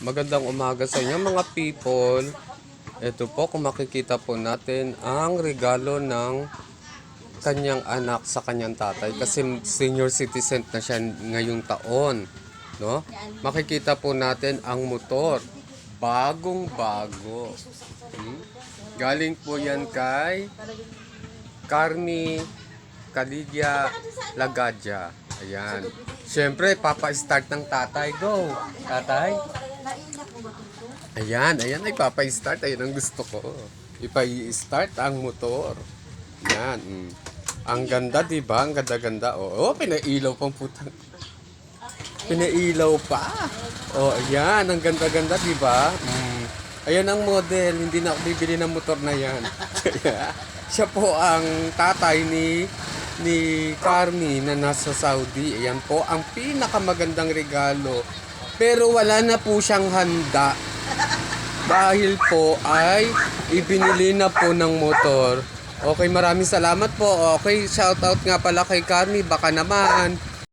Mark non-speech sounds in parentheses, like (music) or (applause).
Magandang umaga sa inyo mga people. Ito po kung makikita po natin ang regalo ng kanyang anak sa kanyang tatay kasi senior citizen na siya ngayong taon, no? Makikita po natin ang motor. Bagong bago. Hmm? Galing po yan kay Carmi Caligya Lagadja. Ayan. Siyempre, papa-start ng tatay. Go! Tatay? Ayan, ayan ay papa-start. Ayan ang gusto ko. Ipa-start ang motor. Ayan. mm. Ang ganda, di ba? Ang ganda-ganda. Oo, oh, pinailaw pang putang. Pinailaw pa. Oh, ayan. Ang ganda-ganda, di ba? Mm. Ayan ang model. Hindi na ako bibili ng motor na yan. (laughs) Siya po ang tatay ni ni Carmi na nasa Saudi. Ayan po ang pinakamagandang regalo. Pero wala na po siyang handa. Dahil po ay ibinili na po ng motor. Okay, maraming salamat po. Okay, shout out nga pala kay Carmi. Baka naman